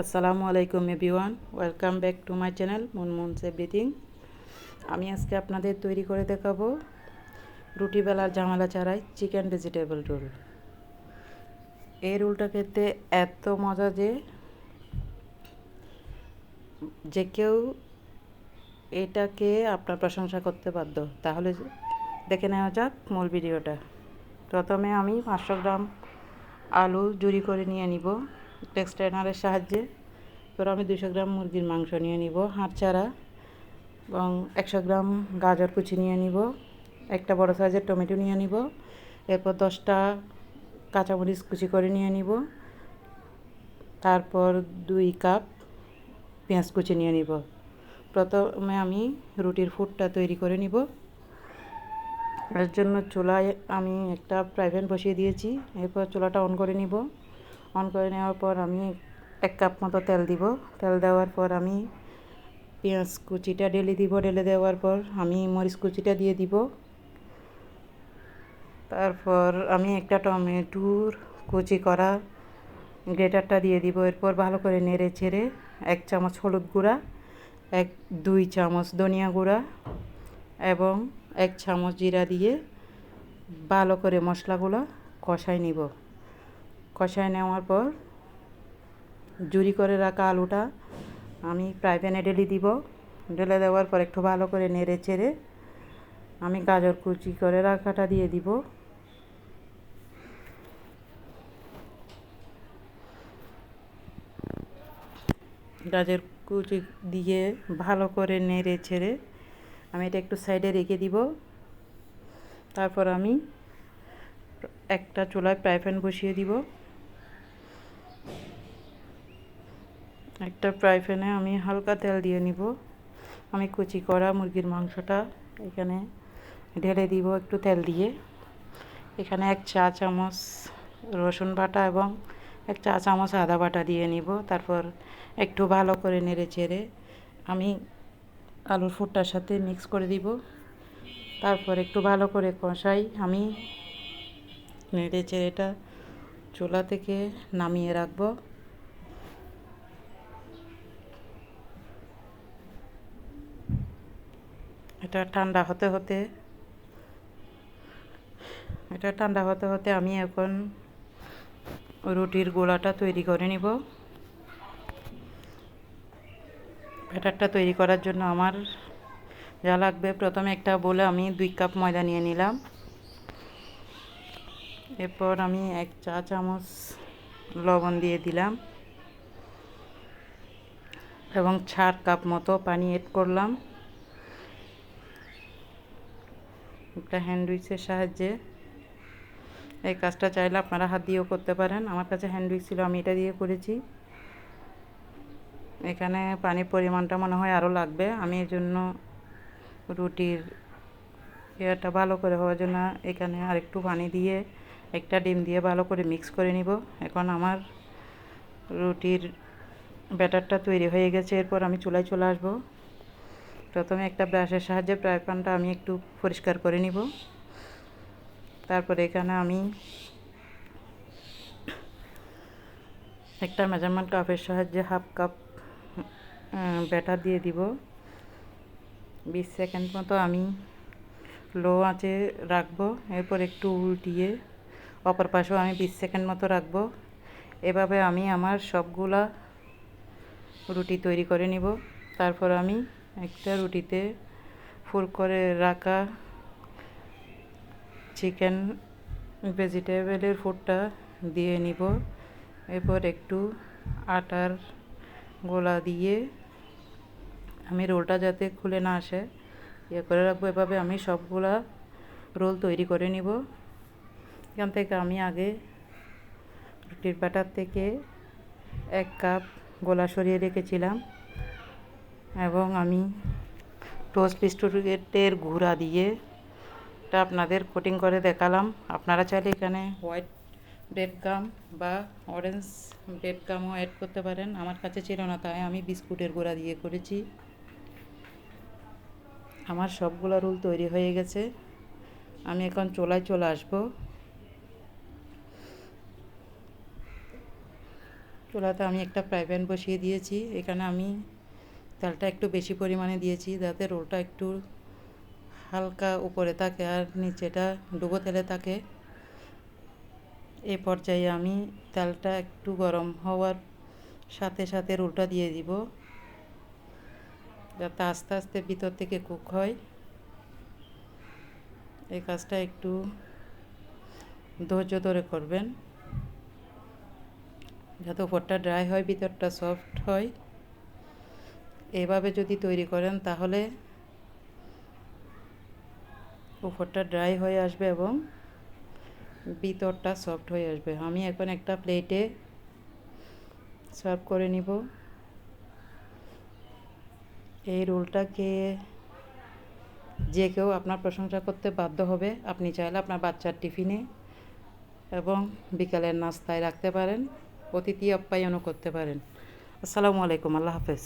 আসসালামু আলাইকুম everyone. Welcome back to my channel Munmun's everything. আমি আজকে আপনাদের তৈরি করে দেখাবো রুটি বেলার ঝামেলা ছাড়াই চিকেন ভেজিটেবল রোল। এই রোলটা খেতে এত মজা যে যে কেউ এটাকে আপনার প্রশংসা করতে বাধ্য। তাহলে দেখে নেওয়া যাক মূল ভিডিওটা। প্রথমে আমি পাঁচশো গ্রাম আলু জুড়ি করে নিয়ে নিব। টেক্সটাইনারের সাহায্যে। এবার আমি দুশো গ্রাম মুরগির মাংস নিয়ে নিব হাঁট ছাড়া এবং একশো গ্রাম গাজর কুচি নিয়ে নিব, একটা বড় সাইজের টমেটো নিয়ে নিব, এরপর দশটা কাঁচামরিচ কুচি করে নিয়ে নিব, তারপর দুই কাপ পেঁয়াজ কুচি নিয়ে নিব। প্রথমে আমি রুটির ফুটটা তৈরি করে নিব। এর জন্য চুলায় আমি একটা ফ্রাই প্যান বসিয়ে দিয়েছি, এরপর চুলাটা অন করে নিব। অন করে নেওয়ার পর আমি এক কাপ মতো তেল দিব। তেল দেওয়ার পর আমি পেঁয়াজ কুচিটা ঢেলে দিব। ঢেলে দেওয়ার পর আমি মরিচ কুচিটা দিয়ে দিব। তারপর আমি একটা টমেটোর কুচি করা গ্রেটারটা দিয়ে দিব। এরপর ভালো করে নেড়ে ছেড়ে এক চামচ হলুদ গুঁড়া, এক, দুই চামচ ধনিয়া গুঁড়া এবং এক চামচ জিরা দিয়ে ভালো করে মশলাগুলো কষাই নিব। কষায় নেওয়ার পর জুরি করে রাখা আলুটা আমি ফ্রাই প্যানে ঢেলে দিব। ঢেলে দেওয়ার পর একটু ভালো করে নেড়ে চেড়ে আমি গাজর কুচি করে রাখাটা দিয়ে দিব। গাজর কুচি দিয়ে ভালো করে নেড়ে ছেড়ে আমি এটা একটু সাইডে রেখে দিব। তারপর আমি একটা চুলায় ফ্রাই প্যান বসিয়ে দিব। একটা ফ্রাই প্যানে আমি হালকা তেল দিয়ে নিব। আমি কুচি করা মুরগির মাংসটা এখানে ঢেলে দিব একটু তেল দিয়ে। এখানে এক চা চামচ রসুন বাটা এবং এক চা চামচ আদা বাটা দিয়ে নিব। তারপর একটু ভালো করে নেড়ে চেড়ে আমি আলুর ফুটটার সাথে মিক্স করে দিব। তারপর একটু ভালো করে কষাই আমি নেড়ে চেড়েটা চুলা থেকে নামিয়ে রাখব। এটা ঠান্ডা হতে হতে, এটা ঠান্ডা হতে হতে আমি এখন রুটির গোলাটা তৈরি করে নিব। ব্যাটারটা তৈরি করার জন্য আমার যা লাগবে, প্রথমে একটা বলে আমি দুই কাপ ময়দা নিয়ে নিলাম। এরপর আমি এক চা চামচ লবণ দিয়ে দিলাম এবং চার কাপ মতো পানি এড করলাম। একটা হ্যান্ডউইচের সাহায্যে এই কাজটা চাইলে আপনারা হাত দিয়েও করতে পারেন। আমার কাছে হ্যান্ডউইচ ছিল, আমি এটা দিয়ে করেছি। এখানে পানির পরিমাণটা মনে হয় আরও লাগবে। আমি এই জন্য রুটির ইয়েটা ভালো করে হওয়ার জন্য এখানে আরেকটু পানি দিয়ে একটা ডিম দিয়ে ভালো করে মিক্স করে নিব। এখন আমার রুটির ব্যাটারটা তৈরি হয়ে গেছে। এরপর আমি চুলায় চলে আসব। প্রথমে একটা ব্রাশের সাহায্যে ফ্রাই প্যানটা আমি একটু পরিষ্কার করে নিব। তারপরে এখানে আমি একটা মেজারমেন্ট কাপের সাহায্যে হাফ কাপ ব্যাটার দিয়ে দিব। বিশ সেকেন্ড মতো আমি লো আঁচে রাখব, এরপর একটু উল্টিয়ে অপর পাশেও আমি বিশ সেকেন্ড মতো রাখব। এভাবে আমি আমার সবগুলা রুটি তৈরি করে নিব। তারপর আমি একটা রুটিতে ফুল করে রাখা চিকেন ভেজিটেবলের ফুডটা দিয়ে নিব। এরপর একটু আটার গোলা দিয়ে আমি রোলটা যাতে খুলে না আসে ইয়ে করে রাখব। এভাবে আমি সবগুলা রোল তৈরি করে নিব। এখান থেকে আমি আগে রুটির ব্যাটার থেকে এক কাপ গোলা সরিয়ে রেখেছিলাম। এবং আমি টোস্ট বিস্কুটের গুঁড়া দিয়ে এটা আপনাদের কোটিং করে দেখালাম। আপনারা চাইলে এখানে হোয়াইট ব্রেড গাম বা অরেঞ্জ ব্রেড গামও অ্যাড করতে পারেন। আমার কাছে ছিল না, তাই আমি বিস্কুটের গুঁড়া দিয়ে করেছি। আমার সবগুলো রুল তৈরি হয়ে গেছে। আমি এখন চোলায় চলে আসব। চোলাতে আমি একটা ফ্রাই বসিয়ে দিয়েছি। এখানে আমি তেলটা একটু বেশি পরিমাণে দিয়েছি যাতে রোলটা একটু হালকা উপরে থাকে আর নিচেটা ডুবো তেলে থাকে। এ পর্যায়ে আমি তেলটা একটু গরম হওয়ার সাথে সাথে রোলটা দিয়ে দিব যাতে আস্তে আস্তে ভিতর থেকে কুক হয়। এই কাজটা একটু ধৈর্য ধরে করবেন যাতে উপরটা ড্রাই হয়, ভিতরটা সফট হয়। এভাবে যদি তৈরি করেন, তাহলে উপরটা ড্রাই হয়ে আসবে এবং ভিতরটা সফট হয়ে আসবে। আমি এখন একটা প্লেটে সার্ভ করে নিব। এই রোলটাকে যে কেউ আপনার প্রশংসা করতে বাধ্য হবে, আপনি চাইলে আপনার বাচ্চার টিফিনে এবং বিকালের নাস্তায় রাখতে পারেন, অতিথি আপ্যায়নও করতে পারেন। আসসালামু আলাইকুম, আল্লাহ হাফেজ।